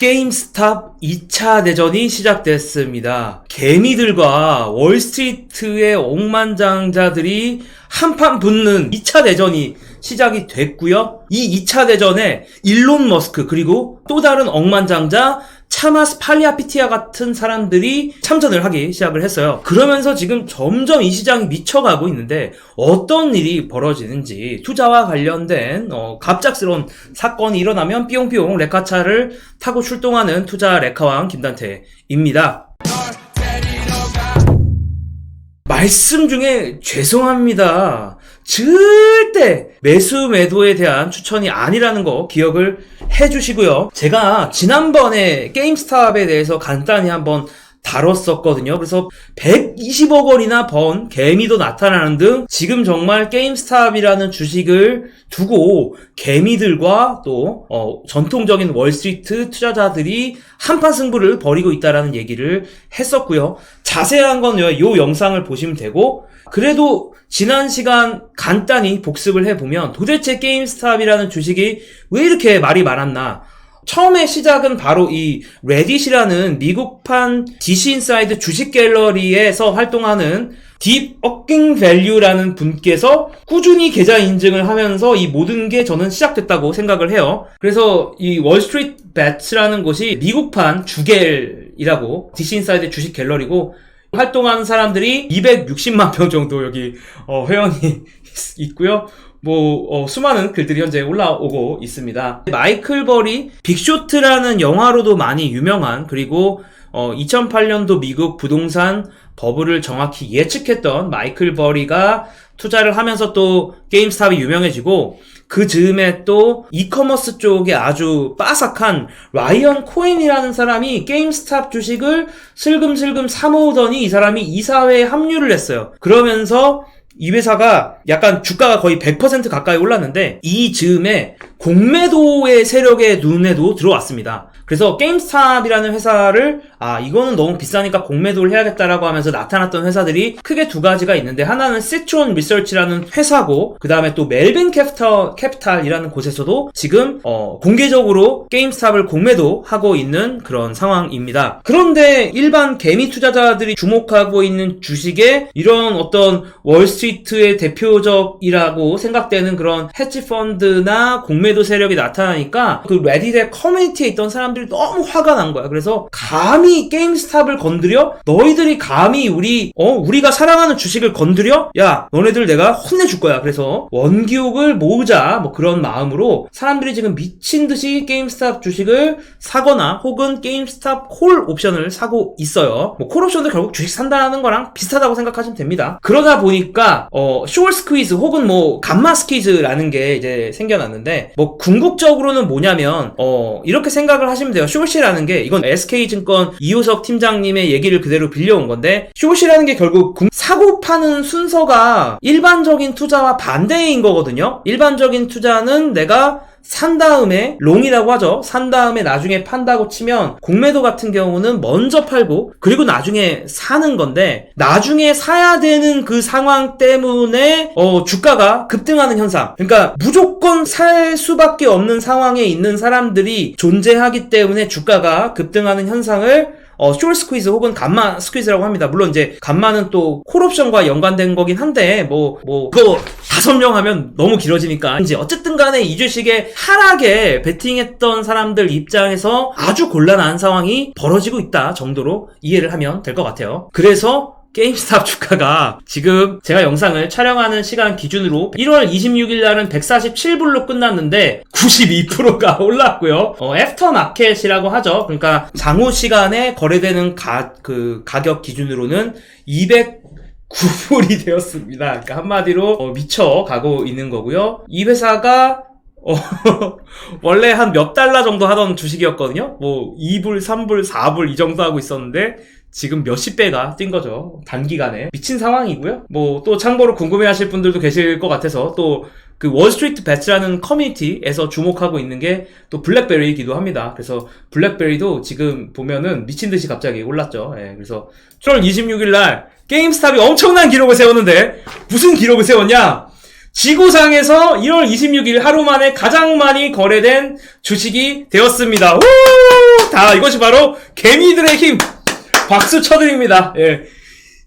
게임스탑 2차 대전이 시작됐습니다. 개미들과 월스트리트의 억만장자들이 한판 붙는 2차 대전이 시작이 됐고요. 이 2차 대전에 일론 머스크 그리고 또 다른 억만장자 차마스 팔리아피티아 같은 사람들이 참전을 하기 시작을 했어요. 그러면서 지금 점점 이 시장이 미쳐가고 있는데 어떤 일이 벌어지는지 투자와 관련된 어, 갑작스러운 사건이 일어나면 삐용삐용 레카차를 타고 출동하는 투자 레카왕 김단태입니다. 말씀 중에 죄송합니다. 절대 매수 매도에 대한 추천이 아니라는 거 기억을 해주시고요. 제가 지난번에 게임스탑에 대해서 간단히 한번 다뤘었거든요. 그래서 120억 원이나 번 개미도 나타나는 등 지금 정말 게임스탑이라는 주식을 두고 개미들과 또 어, 전통적인 월스트리트 투자자들이 한판 승부를 벌이고 있다라는 얘기를 했었고요. 자세한 건이 영상을 보시면 되고 그래도 지난 시간 간단히 복습을 해보면 도대체 게임스탑이라는 주식이 왜 이렇게 말이 많았나 처음에 시작은 바로 이 레딧이라는 미국판 DC 인사이드 주식 갤러리에서 활동하는 딥 어킹 밸류라는 분께서 꾸준히 계좌 인증을 하면서 이 모든 게 저는 시작됐다고 생각을 해요. 그래서 이 월스트리트 배츠라는 곳이 미국판 주갤이라고 DC 인사이드 주식 갤러리고 활동하는 사람들이 260만 명 정도 여기 어, 회원이 있고요. 뭐 어, 수많은 글들이 현재 올라오고 있습니다. 마이클 버리 빅쇼트라는 영화로도 많이 유명한 그리고 어, 2008년도 미국 부동산 버블을 정확히 예측했던 마이클 버리가 투자를 하면서 또 게임스탑이 유명해지고 그 즈음에 또 이커머스 쪽에 아주 빠삭한 라이언 코인이라는 사람이 게임스탑 주식을 슬금슬금 사모으더니 이 사람이 이사회에 합류를 했어요. 그러면서 이 회사가 약간 주가가 거의 100% 가까이 올랐는데 이 즈음에 공매도의 세력의 눈에도 들어왔습니다. 그래서 게임스탑이라는 회사를 아 이거는 너무 비싸니까 공매도를 해야겠다라고 하면서 나타났던 회사들이 크게 두 가지가 있는데 하나는 시트론 리서치라는 회사고 그 다음에 또 멜빈 캐피탈 캐피탈이라는 곳에서도 지금 어, 공개적으로 게임스탑을 공매도 하고 있는 그런 상황입니다. 그런데 일반 개미 투자자들이 주목하고 있는 주식에 이런 어떤 월스트리트의 대표적이라고 생각되는 그런 헤지 펀드나 공매도 세력이 나타나니까 그 레딧의 커뮤니티에 있던 사람들이 너무 화가 난 거야. 그래서 감히 게임스탑을 건드려? 너희들이 감히 우리 어 우리가 사랑하는 주식을 건드려? 야 너네들 내가 혼내줄 거야. 그래서 원기옥을 모으자 뭐 그런 마음으로 사람들이 지금 미친 듯이 게임스탑 주식을 사거나 혹은 게임스탑 콜 옵션을 사고 있어요. 뭐 콜 옵션도 결국 주식 산다는 거랑 비슷하다고 생각하시면 됩니다. 그러다 보니까 어 쇼얼 스퀴즈 혹은 뭐 감마 스퀴즈라는 게 이제 생겨났는데 뭐 궁극적으로는 뭐냐면 어 이렇게 생각을 하시면 돼요. 쇼시라는 게 이건 SK증권 이호석 팀장님의 얘기를 그대로 빌려온 건데 쇼시라는 게 결국 사고 파는 순서가 일반적인 투자와 반대인 거거든요. 일반적인 투자는 내가 산 다음에 롱이라고 하죠. 산 다음에 나중에 판다고 치면 공매도 같은 경우는 먼저 팔고 그리고 나중에 사는 건데 나중에 사야 되는 그 상황 때문에 어, 주가가 급등하는 현상. 그러니까 무조건 살 수밖에 없는 상황에 있는 사람들이 존재하기 때문에 주가가 급등하는 현상을 어, 숄 스퀴즈 혹은 감마 스퀴즈라고 합니다. 물론 이제 감마는 또 콜옵션과 연관된 거긴 한데 뭐뭐 그거 다 설명하면 너무 길어지니까 이제 어쨌든 간에 이 주식에 하락에 베팅했던 사람들 입장에서 아주 곤란한 상황이 벌어지고 있다 정도로 이해를 하면 될 것 같아요. 그래서 게임스탑 주가가 지금 제가 영상을 촬영하는 시간 기준으로 1월 26일 날은 147불로 끝났는데 92%가 올랐고요. 어, 애프터 마켓이라고 하죠. 그러니까 장후 시간에 거래되는 가, 그 가격 기준으로는 200 9불이 되었습니다. 그러니까 한마디로 어, 미쳐 가고 있는 거고요. 이 회사가 어, 원래 한 몇 달러 정도 하던 주식이었거든요. 뭐 2불, 3불, 4불 이 정도 하고 있었는데 지금 몇십 배가 뛴 거죠. 단기간에. 미친 상황이고요. 뭐 또 참고로 궁금해 하실 분들도 계실 것 같아서 또 그 월스트리트 배츠라는 커뮤니티에서 주목하고 있는 게 또 블랙베리이기도 합니다. 그래서 블랙베리도 지금 보면은 미친 듯이 갑자기 올랐죠. 예, 그래서 7월 26일 날 게임스탑이 엄청난 기록을 세웠는데 무슨 기록을 세웠냐? 지구상에서 1월 26일 하루 만에 가장 많이 거래된 주식이 되었습니다. 우! 다 이것이 바로 개미들의 힘. 박수 쳐드립니다. 예.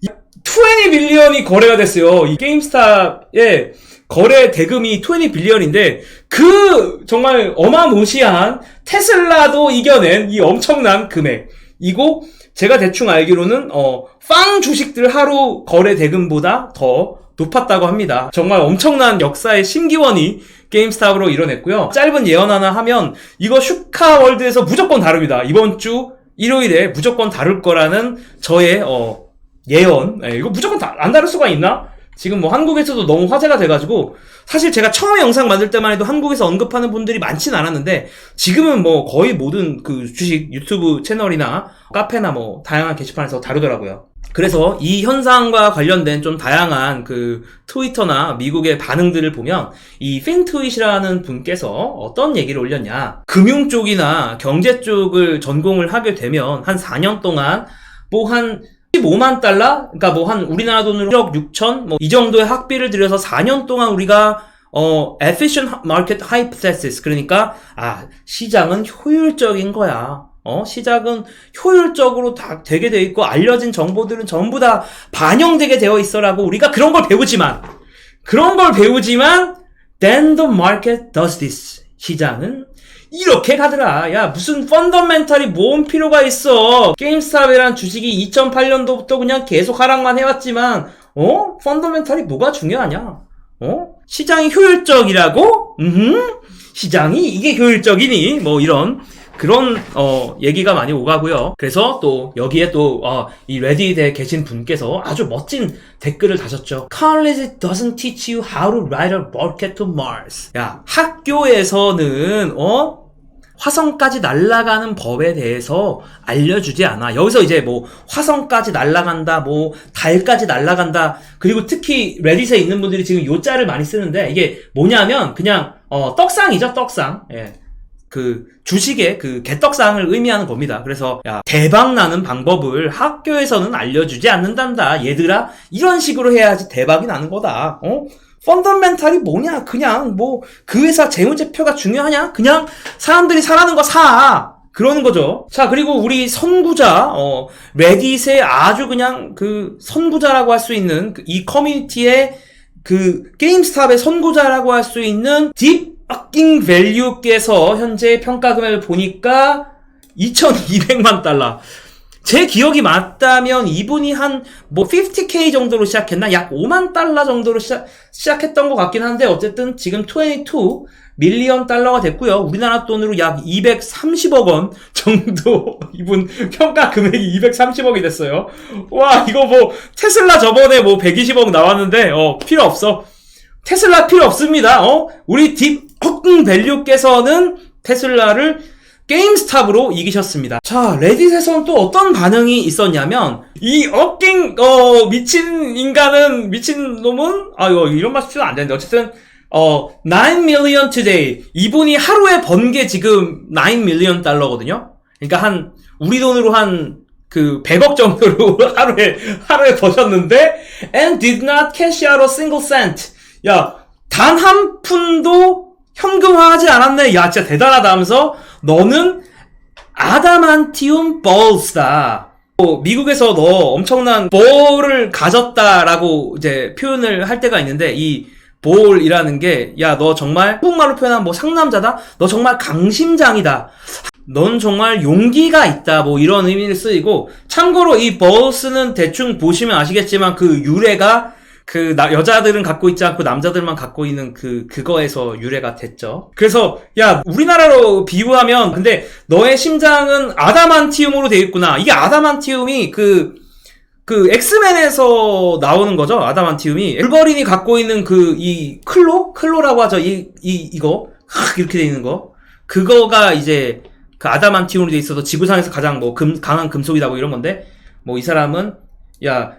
20 빌리언이 거래가 됐어요. 이 게임스탑의 거래 대금이 20 빌리언인데 그 정말 어마무시한 테슬라도 이겨낸 이 엄청난 금액 이고 제가 대충 알기로는 어, 빵 주식들 하루 거래 대금보다 더 높았다고 합니다. 정말 엄청난 역사의 신기원이 게임스탑으로 이뤄냈고요. 짧은 예언 하나 하면 이거 슈카월드에서 무조건 다룹니다. 이번 주 일요일에 무조건 다룰 거라는 저의 어, 예언. 예, 이거 무조건 다, 안 다룰 수가 있나? 지금 뭐 한국에서도 너무 화제가 돼가지고 사실 제가 처음에 영상 만들 때만 해도 한국에서 언급하는 분들이 많진 않았는데 지금은 뭐 거의 모든 그 주식 유튜브 채널이나 카페나 뭐 다양한 게시판에서 다루더라고요. 그래서 이 현상과 관련된 좀 다양한 그 트위터나 미국의 반응들을 보면 이 핑트윗이라는 분께서 어떤 얘기를 올렸냐. 금융 쪽이나 경제 쪽을 전공을 하게 되면 한 4년 동안 뭐한 15만 달러? 그러니까 뭐 한 우리나라 돈으로 1억 6천? 뭐 이 정도의 학비를 들여서 4년 동안 우리가 어 efficient market hypothesis 그러니까 아 시장은 효율적인 거야. 어 시장은 효율적으로 다 되게 돼 있고 알려진 정보들은 전부 다 반영되게 되어 있어라고 우리가 그런 걸 배우지만 그런 걸 배우지만 then the market does this 시장은 이렇게 가더라. 야, 무슨 펀더멘탈이 모은 필요가 있어. 게임스탑이란 주식이 2008년도부터 그냥 계속 하락만 해왔지만, 어? 펀더멘탈이 뭐가 중요하냐? 어? 시장이 효율적이라고? 음, 시장이 이게 효율적이니? 뭐 이런. 그런 어 얘기가 많이 오가고요. 그래서 또 여기에 또이 레딧에 계신 분께서 아주 멋진 댓글을 다셨죠. College doesn't teach you how to ride a rocket to Mars. 야 학교에서는 어 화성까지 날아가는 법에 대해서 알려주지 않아. 여기서 이제 뭐 화성까지 날아간다, 뭐 달까지 날아간다. 그리고 특히 레딧에 있는 분들이 지금 요자를 많이 쓰는데 이게 뭐냐면 그냥 어 떡상이죠, 떡상. 예. 그 주식의 그 개떡상을 의미하는 겁니다. 그래서 야 대박 나는 방법을 학교에서는 알려주지 않는단다. 얘들아 이런 식으로 해야지 대박이 나는 거다. 어? 펀더멘탈이 뭐냐? 그냥 뭐 그 회사 재무제표가 중요하냐? 그냥 사람들이 사라는 거 사. 그러는 거죠. 자, 그리고 우리 선구자, 어, 레딧의 아주 그냥 그 선구자라고 할 수 있는 그이 커뮤니티의 그 게임스탑의 선구자라고 할 수 있는 딥킹 밸류께서 현재 평가 금액을 보니까 2,200만 달러. 제 기억이 맞다면 이분이 한 뭐 50k 정도로 시작했나? 약 5만 달러 정도로 시작, 시작했던 것 같긴 한데 어쨌든 지금 22 밀리언 달러가 됐고요. 우리나라 돈으로 약 230억 원 정도 이분 평가 금액이 230억이 됐어요. 와 이거 뭐 테슬라 저번에 뭐 120억 나왔는데 어 필요 없어. 테슬라 필요 없습니다. 어? 우리 딥 헛궁 밸류께서는 테슬라를 게임스탑으로 이기셨습니다. 자, 레딧에서는 또 어떤 반응이 있었냐면, 이 어킹, 어, 미친 인간은, 미친 놈은, 아, 이거 이런 말 쓰면 안 되는데, 어쨌든, 어, 9 million today. 이분이 하루에 번 게 지금 9 million 달러거든요? 그러니까 한, 우리 돈으로 한, 그, 100억 정도로 하루에, 하루에 버셨는데, and did not cash out a single cent. 야, 단 한 푼도 현금화하지 않았네. 야, 진짜 대단하다 하면서 너는 아다만티움 볼스다. 뭐, 미국에서 너 엄청난 볼을 가졌다라고 이제 표현을 할 때가 있는데 이 볼이라는 게 야, 너 정말 한국말로 표현하면 뭐 상남자다. 너 정말 강심장이다. 넌 정말 용기가 있다. 뭐 이런 의미를 쓰이고 참고로 이 볼스는 대충 보시면 아시겠지만 그 유래가 그 나- 여자들은 갖고 있지 않고 남자들만 갖고 있는 그 그거에서 유래가 됐죠. 그래서 야 우리나라로 비유하면 근데 너의 심장은 아다만티움으로 되어 있구나. 이게 아다만티움이 그그 엑스맨에서 나오는 거죠. 아다만티움이 울버린이 갖고 있는 그 이 클로 클로라고 하죠. 이 이 이거 하, 이렇게 돼 있는 거 그거가 이제 그 아다만티움으로 돼 있어서 지구상에서 가장 뭐 금, 강한 금속이다 뭐 이런 건데 뭐 이 사람은 야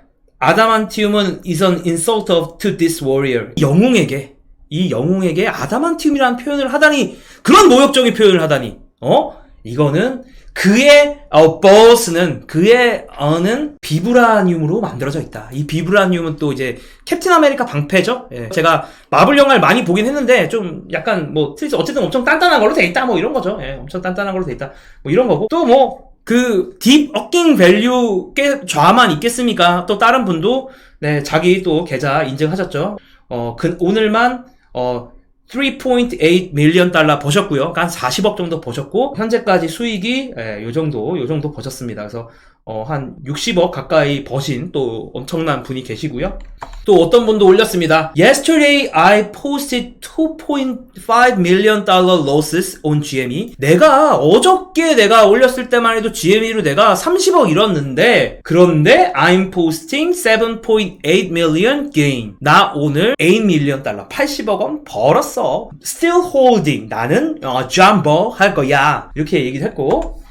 아다만티움은 is an insult of to this warrior. 영웅에게 이 영웅에게 아다만티움이라는 표현을 하다니 그런 모욕적인 표현을 하다니 어 이거는 그의 어, 버스는 그의 어는 비브라늄으로 만들어져 있다. 이 비브라늄은 또 이제 캡틴 아메리카 방패죠. 예. 제가 마블 영화를 많이 보긴 했는데 좀 약간 뭐 트리스 어쨌든 엄청 단단한 걸로 돼 있다. 뭐 이런 거죠. 예. 엄청 단단한 걸로 돼 있다. 뭐 이런 거고 또뭐 그 딥 어킹 밸류 꽤 좌만 있겠습니까? 또 다른 분도 네 자기 또 계좌 인증하셨죠. 어, 그, 오늘만, 어, 3.8 밀리언 달러 버셨고요. 그러니까 한 40억 정도 버셨고, 현재까지 수익이, 예, 요 정도, 요 정도 버셨습니다. 그래서, 어, 한 60억 가까이 버신 또 엄청난 분이 계시고요. 또 어떤 분도 올렸습니다. Yesterday I posted 2.5 million dollar losses on GME. 내가 어저께 내가 올렸을 때만 해도 GME로 내가 30억 잃었는데 그런데 I'm posting 7.8 million gain. 나 오늘 8 million 달러 80억 원 벌었어. Still holding. 나는 어, jumbo 할 거야. 이렇게 얘기를 했고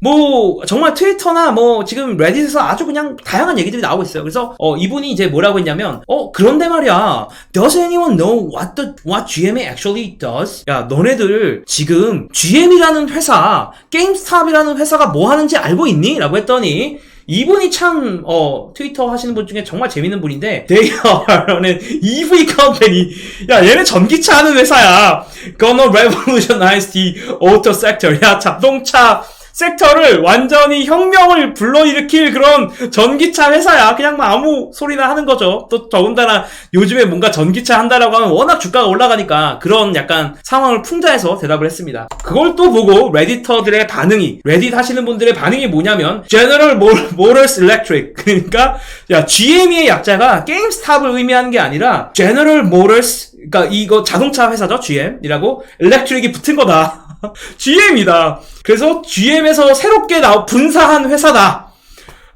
뭐 정말 트위터나 뭐 지금 레딧에서 아주 그냥 다양한 얘기들이 나오고 있어요. 그래서 어 이분이 이제 뭐라고 했냐면 어 그런데 말이야. Does anyone know what the what GMA actually does? 야 너네들 지금 GM이라는 회사, 게임스탑이라는 회사가 뭐 하는지 알고 있니? 라고 했더니 이분이 참, 어, 트위터 하시는 분 중에 정말 재밌는 분인데, They are an EV company. 야, 얘네 전기차 하는 회사야. Gonna revolutionize the auto sector. 야, 자동차 섹터를 완전히 혁명을 불러일으킬 그런 전기차 회사야. 그냥 뭐 아무 소리나 하는 거죠. 또 더군다나 요즘에 뭔가 전기차 한다라고 하면 워낙 주가가 올라가니까 그런 약간 상황을 풍자해서 대답을 했습니다. 그걸 또 보고 레디터들의 반응이, 레딧 하시는 분들의 반응이 뭐냐면 General Motors Electric. 그러니까 야, GM의 약자가 게임스탑을 의미하는 게 아니라 General Motors 그러니까 이거 자동차 회사죠, GM이라고 Electric이 붙은 거다. GM이다. 그래서 GM에서 새롭게 나 분사한 회사다.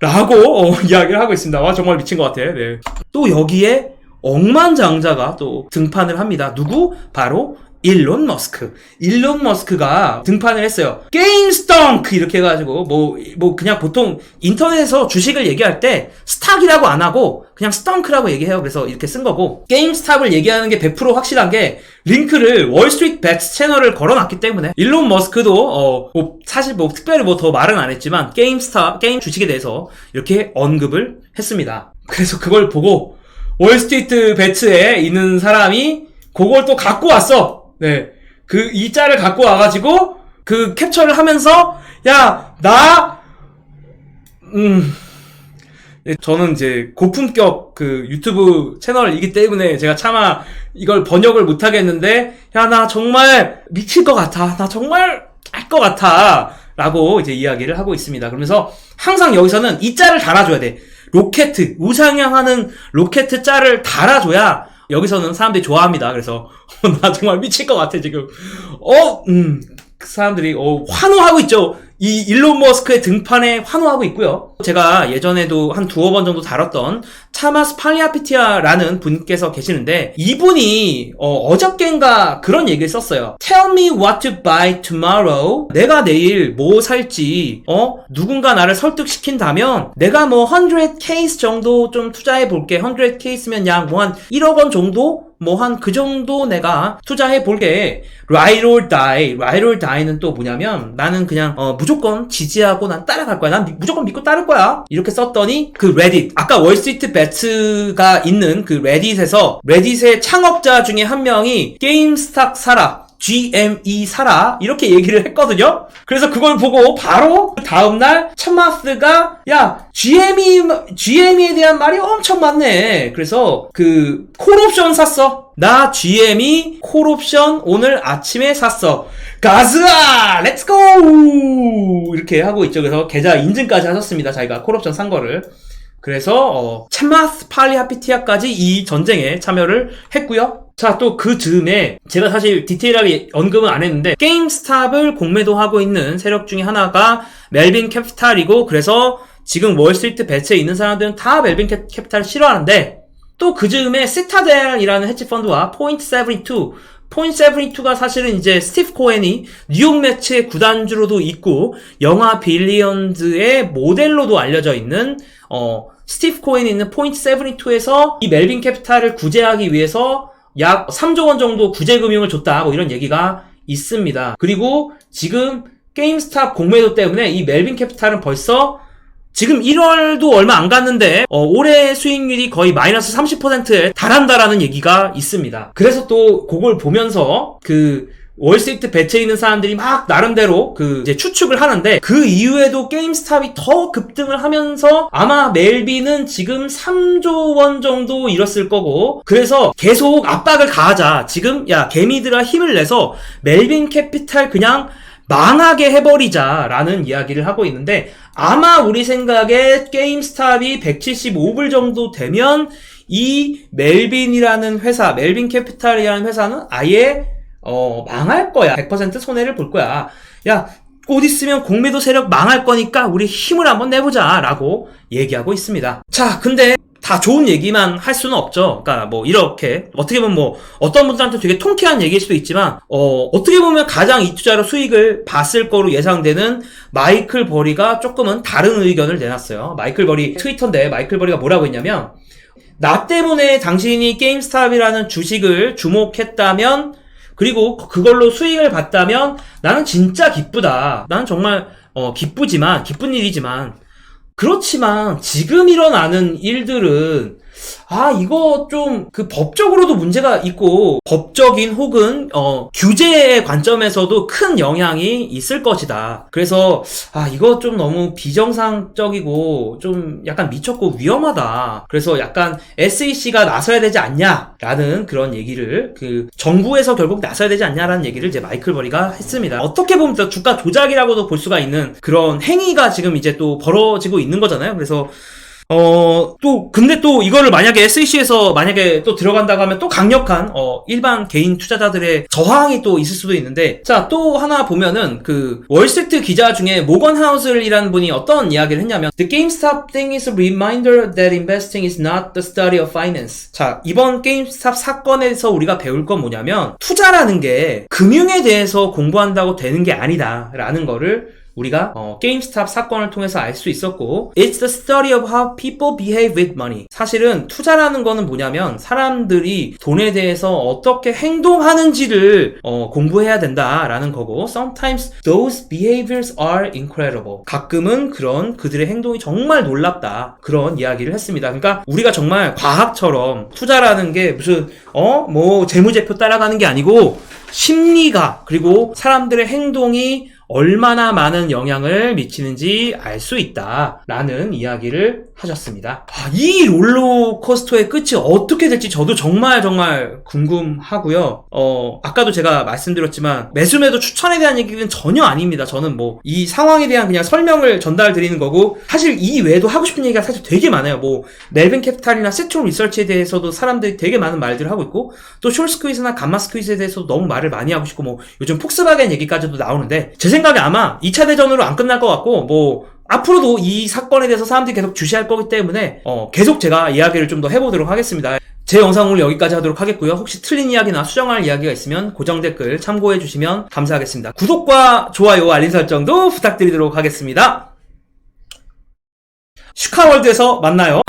라고 어, 이야기를 하고 있습니다. 와 정말 미친 것 같아. 네. 또 여기에 억만장자가 또 등판을 합니다. 누구? 바로 일론 머스크. 일론 머스크가 등판을 했어요. 게임 스덩크 이렇게 해가지고 뭐뭐 그냥 보통 인터넷에서 주식을 얘기할 때 스탁이라고 안 하고 그냥 스덩크라고 얘기해요. 그래서 이렇게 쓴 거고 게임 스탑을 얘기하는 게 100% 확실한 게 링크를 월스트리트 배츠 채널을 걸어놨기 때문에 일론 머스크도 어 뭐 사실 뭐 특별히 뭐 더 말은 안 했지만 게임 스타 게임 주식에 대해서 이렇게 언급을 했습니다. 그래서 그걸 보고 월스트리트 배츠에 있는 사람이 그걸 또 갖고 왔어. 네. 그, 이 짤을 갖고 와가지고, 그 캡처를 하면서, 야, 나, 음, 네, 저는 이제 고품격 그 유튜브 채널이기 때문에 제가 차마 이걸 번역을 못 하겠는데, 야, 나 정말 미칠 것 같아. 나 정말 알 것 같아. 라고 이제 이야기를 하고 있습니다. 그러면서 항상 여기서는 이 짤을 달아줘야 돼. 로켓, 우상향하는 로켓 짤을 달아줘야 여기서는 사람들이 좋아합니다. 그래서 나 정말 미칠 것 같아 지금. 어, 음, 그 사람들이 어, 환호하고 있죠. 이 일론 머스크의 등판에 환호하고 있고요. 제가 예전에도 한 두어 번 정도 다뤘던 차마스 팔리아피티아라는 분께서 계시는데 이분이 어, 저께인가 그런 얘기를 썼어요. Tell me what to buy tomorrow. 내가 내일 뭐 살지 어 누군가 나를 설득시킨다면 내가 뭐 100케이스 정도 좀 투자해 볼게. 100케이스면 약 뭐 한 1억 원 정도 뭐 한 그 정도 내가 투자해 볼게. Ride or die. Ride or die는 또 뭐냐면 나는 그냥 어, 무조건 지지하고 난 따라갈 거야. 난 무조건 믿고 따를 거야. 이렇게 썼더니 그 레딧 아까 월스트리트 배츠가 있는 그 레딧에서 레딧의 창업자 중에 한 명이 게임스탁 사라. GME 사라 이렇게 얘기를 했거든요. 그래서 그걸 보고 바로 다음날 참마스가 야 GME GME에 대한 말이 엄청 많네. 그래서 그 콜옵션 샀어. 나 GME 콜옵션 오늘 아침에 샀어. 가즈아 렛츠고 이렇게 하고 있죠. 그래서 계좌 인증까지 하셨습니다. 자기가 콜옵션 산 거를. 그래서 어, 챈마스 팔리하피티아까지 이 전쟁에 참여를 했고요. 자, 또 그 즈음에 제가 사실 디테일하게 언급은 안 했는데 게임스탑을 공매도 하고 있는 세력 중에 하나가 멜빈 캐피탈이고 그래서 지금 월스트리트 배치에 있는 사람들은 다 멜빈 캐, 캐피탈을 싫어하는데 또 그 즈음에 시타델이라는 헤지 펀드와 포인트 72 포인트 72가 사실은 이제 스티브 코엔이 뉴욕 매치의 구단주로도 있고 영화 빌리언즈의 모델로도 알려져 있는 어 스티브 코엔이 있는 포인트 72에서 이 멜빈 캐피탈을 구제하기 위해서 약 3조 원 정도 구제 금융을 줬다 뭐 이런 얘기가 있습니다. 그리고 지금 게임스탑 공매도 때문에 이 멜빈 캐피탈은 벌써 지금 1월도 얼마 안 갔는데 어, 올해 수익률이 거의 마이너스 30%에 달한다라는 얘기가 있습니다. 그래서 또 그걸 보면서 그 월스트리트 배치에 있는 사람들이 막 나름대로 그 이제 추측을 하는데 그 이후에도 게임스탑이 더 급등을 하면서 아마 멜빈은 지금 3조 원 정도 잃었을 거고 그래서 계속 압박을 가하자. 지금 야 개미들아 힘을 내서 멜빈 캐피탈 그냥 망하게 해버리자라는 이야기를 하고 있는데 아마 우리 생각에 게임스탑이 175불 정도 되면 이 멜빈이라는 회사, 멜빈 캐피탈이라는 회사는 아예 어, 망할 거야. 100% 손해를 볼 거야. 야, 곧 있으면 공매도 세력 망할 거니까 우리 힘을 한번 내보자. 라고 얘기하고 있습니다. 자, 근데 다 좋은 얘기만 할 수는 없죠. 그러니까 뭐 이렇게 어떻게 보면 뭐 어떤 분들한테 되게 통쾌한 얘기일 수도 있지만 어 어떻게 보면 가장 이 투자로 수익을 봤을 거로 예상되는 마이클 버리가 조금은 다른 의견을 내놨어요. 마이클 버리 트위터인데 마이클 버리가 뭐라고 했냐면 나 때문에 당신이 게임스탑이라는 주식을 주목했다면 그리고 그걸로 수익을 봤다면 나는 진짜 기쁘다. 나는 정말 어, 기쁘지만 기쁜 일이지만 그렇지만 지금 일어나는 일들은 아 이거 좀 그 법적으로도 문제가 있고 법적인 혹은 어 규제의 관점에서도 큰 영향이 있을 것이다. 그래서 아 이거 좀 너무 비정상적이고 좀 약간 미쳤고 위험하다. 그래서 약간 SEC가 나서야 되지 않냐라는 그런 얘기를 그 정부에서 결국 나서야 되지 않냐라는 얘기를 이제 마이클 버리가 했습니다. 어떻게 보면 또 주가 조작이라고도 볼 수가 있는 그런 행위가 지금 이제 또 벌어지고 있는 거잖아요. 그래서 어, 또, 근데 또 이거를 만약에 SEC에서 만약에 또 들어간다고 하면 또 강력한, 어, 일반 개인 투자자들의 저항이 또 있을 수도 있는데, 자, 또 하나 보면은 그, 월스트리트 기자 중에 모건 하우슬이라는 분이 어떤 이야기를 했냐면, The GameStop thing is a reminder that investing is not the study of finance. 자, 이번 게임스탑 사건에서 우리가 배울 건 뭐냐면, 투자라는 게 금융에 대해서 공부한다고 되는 게 아니다. 라는 거를 우리가 어, 게임스탑 사건을 통해서 알 수 있었고 It's the study of how people behave with money. 사실은 투자라는 거는 뭐냐면 사람들이 돈에 대해서 어떻게 행동하는지를 어, 공부해야 된다라는 거고 Sometimes those behaviors are incredible. 가끔은 그런 그들의 행동이 정말 놀랍다. 그런 이야기를 했습니다. 그러니까 우리가 정말 과학처럼 투자라는 게 무슨 어? 뭐 재무제표 따라가는 게 아니고 심리가 그리고 사람들의 행동이 얼마나 많은 영향을 미치는지 알 수 있다라는 이야기를 하셨습니다. 아, 이 롤러코스터의 끝이 어떻게 될지 저도 정말 정말 궁금하고요. 어, 아까도 제가 말씀드렸지만 매수매도 추천에 대한 얘기는 전혀 아닙니다. 저는 뭐 이 상황에 대한 그냥 설명을 전달 드리는 거고 사실 이 외에도 하고 싶은 얘기가 사실 되게 많아요. 뭐 멜빈 캐피탈이나 세트론 리서치에 대해서도 사람들이 되게 많은 말들을 하고 있고 또 숄스퀴즈나 감마 스퀴즈에 대해서도 너무 말을 많이 하고 싶고 뭐 요즘 폭스바겐 얘기까지도 나오는데 제 생각에 아마 2차 대전으로 안 끝날 것 같고 뭐 앞으로도 이 사건에 대해서 사람들이 계속 주시할 거기 때문에 어, 계속 제가 이야기를 좀 더 해보도록 하겠습니다. 제 영상 오늘 여기까지 하도록 하겠고요. 혹시 틀린 이야기나 수정할 이야기가 있으면 고정 댓글 참고해 주시면 감사하겠습니다. 구독과 좋아요, 알림 설정도 부탁드리도록 하겠습니다. 슈카월드에서 만나요.